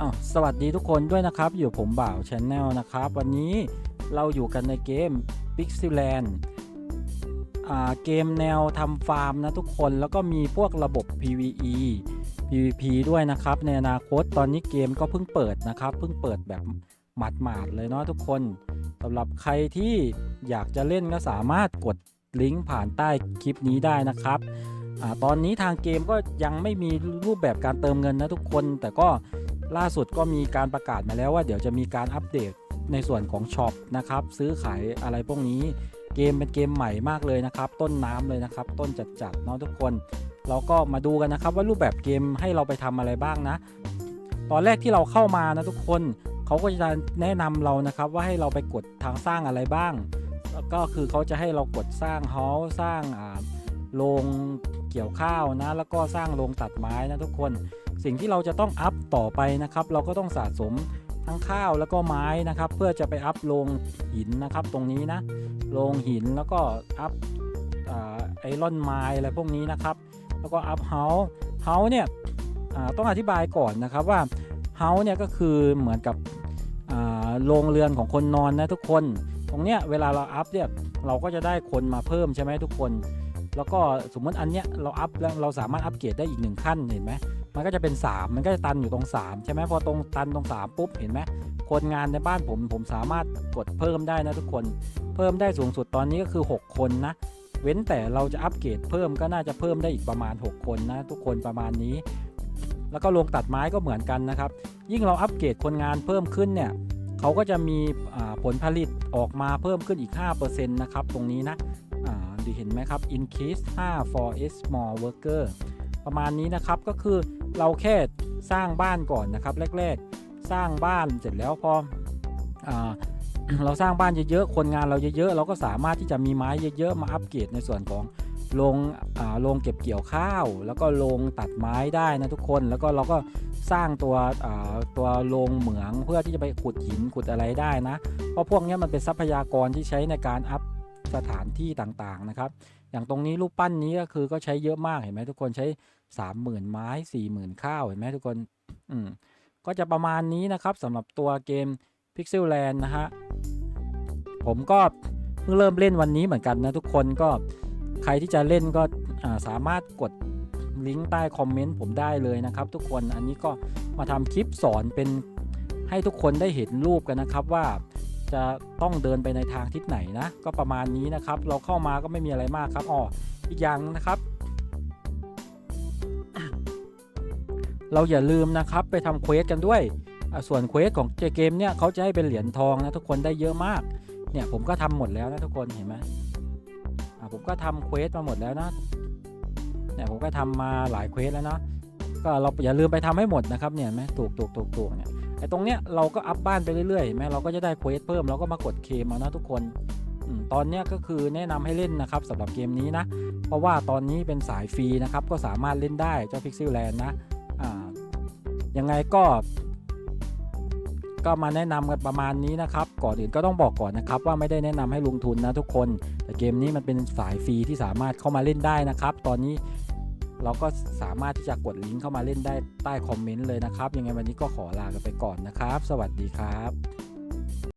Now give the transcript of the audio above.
อ้าวสวัสดีทุกคนด้วยนะครับ อยู่ผมบ่าวชแนลนะครับ วันนี้เราอยู่กันในเกม Pixelland อ่าเกมแนวทำฟาร์มนะทุกคนแล้วก็มีพวกระบบ PVE PVP ด้วยนะครับ ในอนาคตตอนนี้เกมก็เพิ่งเปิดนะครับ เพิ่งเปิดแบบหมาดๆเลยเนาะทุกคนสำหรับใครที่อยากจะเล่นก็สามารถกดลิงก์ผ่านใต้คลิปนี้ได้นะครับอาตอนนี้ทางเกมก็ยังไม่มีรูปแบบการเติมเงินนะทุกคน แต่ก็ ล่าสุดก็มีการประกาศมาแล้วว่าเดี๋ยวจะมีการอัปเดตในส่วนของช็อปนะครับซื้อขายอะไรพวกนี้เกมเป็นเกมใหม่มากเลยนะครับ ต้นน้ำเลยนะครับ ต้นจัดๆเนาะทุกคน เราก็มาดูกันนะครับว่ารูปแบบเกมให้เราไปทำอะไรบ้างนะ ตอนแรกที่เราเข้ามานะทุกคนเขาก็จะแนะนำเรานะครับว่าให้เราไปกดทางสร้างอะไรบ้าง ก็คือเขาจะให้เรากดสร้างเฮาส์สร้างอ่า โรงเกี่ยวข้าวนะ แล้วก็สร้างโรงตัดไม้นะทุกคน สิ่งที่เราจะต้องอัพต่อไปนะครับ เราก็ต้องสะสมทั้งข้าวแล้วก็ไม้นะครับ เพื่อจะไปอัพโรงหินนะครับ ตรงนี้นะโรงหินแล้วก็อัพไอรอนไม้อะไรพวกนี้นะครับ แล้วก็อัพเฮาส์เฮาส์เนี่ยต้องอธิบายก่อนนะครับว่าเฮาส์เนี่ยก็คือเหมือนกับโรงเรือนของคนนอนนะทุกคน ตรงเนี้ยเวลาเราอัพเนี่ยเราก็จะได้คนมาเพิ่มใช่ไหมทุกคน แล้วก็สมมติอันเนี้ยเราอัพแล้วเราสามารถอัปเกรดได้อีกหนึ่งขั้นเห็นไหมมันก็จะเป็น 3 มันก็จะตันอยู่ตรง 3 ใช่ไหมพอตรงตันตรง 3 ปุ๊บเห็นไหมคนงานในบ้านผมผมสามารถกดเพิ่มได้นะทุกคน เพิ่มได้สูงสุดตอนนี้ก็คือ 6 คนนะ เว้นแต่เราจะอัปเกรดเพิ่มก็น่าจะเพิ่มได้อีกประมาณ 6 คนนะ ทุกคนประมาณนี้ แล้วก็โรงตัดไม้ก็เหมือนกันนะครับ ยิ่งเราอัปเกรดคนงานเพิ่มขึ้นเนี่ยเขาก็จะมีผลผลิตออกมาเพิ่มขึ้นอีก 5%นะครับตรงนี้นะ อ่าดีเห็นไหมครับ increase 5 for a small worker ประมาณนี้นะครับก็คือเราแค่สร้างบ้านก่อนนะครับ แรกๆ สร้างบ้านเสร็จแล้วพออเราสร้างบ้านเยอะๆ คนงานเราเยอะๆ เราก็สามารถที่จะมีไม้เยอะๆ มาอัปเกรดในส่วนของโรงโรงเก็บเกี่ยวข้าว แล้วก็โรงตัดไม้ได้นะทุกคน แล้วก็เราก็สร้างตัวตัวโรงเหมืองเพื่อที่จะไปขุดหินขุดอะไรได้นะ เพราะพวกนี้มันเป็นทรัพยากรที่ใช้ในการอัพ สถานที่ต่างๆนะครับ อย่างตรงนี้รูปปั้นนี้ก็คือก็ใช้เยอะมากเห็นไหมทุกคนใช้ 30,000 ไม้ 40,000 ข้าวเห็นไหมทุกคนอืมก็จะประมาณนี้นะครับสำหรับตัวเกม Pixelland นะฮะผมก็เพิ่งเริ่มเล่นวันนี้เหมือนกันนะทุกคนก็ใครที่จะเล่นก็สามารถกดลิงก์ใต้คอมเมนต์ผมได้เลยนะครับ ทุกคนอันนี้ก็มาทำคลิปสอนเป็นให้ทุกคนได้เห็นรูปกันนะครับว่า จะต้องเดินไปในทางทิศไหนนะ ก็ประมาณนี้นะครับ เราเข้ามาก็ไม่มีอะไรมากครับอ๋ออีกอย่างนะครับเราอย่าลืมนะครับไปทำเควสกันด้วย ส่วนเควสของเจเกมเนี่ยเขาจะให้เป็นเหรียญทองนะทุกคนได้เยอะมาก เนี่ยผมก็ทำหมดแล้วนะทุกคนเห็นไหมผมก็ทำเควสมาหมดแล้วนะเนี่ยผมก็ทำมาหลายเควสแล้วนะก็เราอย่าลืมไปทำให้หมดนะครับเนี่ยไหมถูกถูกถูกถูกเนี่ย ไอ้ตรงเนี้ยเราก็อัพบ้านไปเรื่อยๆเห็นไหมเราก็จะได้เควสเพิ่มเราก็มากดเคมเอานะทุกคนตอนเนี้ยก็คือแนะนำให้เล่นนะครับสำหรับเกมนี้นะ เพราะว่าตอนนี้เป็นสายฟรีนะครับ ก็สามารถเล่นได้เจ้า Pixelland นะยังไงก็ ก็มาแนะนำกันประมาณนี้นะครับ ก่อนอื่นก็ต้องบอกก่อนนะครับ ว่าไม่ได้แนะนำให้ลงทุนนะทุกคน แต่เกมนี้มันเป็นสายฟรีที่สามารถเข้ามาเล่นได้นะครับ ตอนนี้ เราก็สามารถที่จะกดลิงก์เข้ามาเล่นได้ใต้คอมเมนต์เลยนะครับ ยังไงวันนี้ก็ขอลากันไปก่อนนะครับ สวัสดีครับ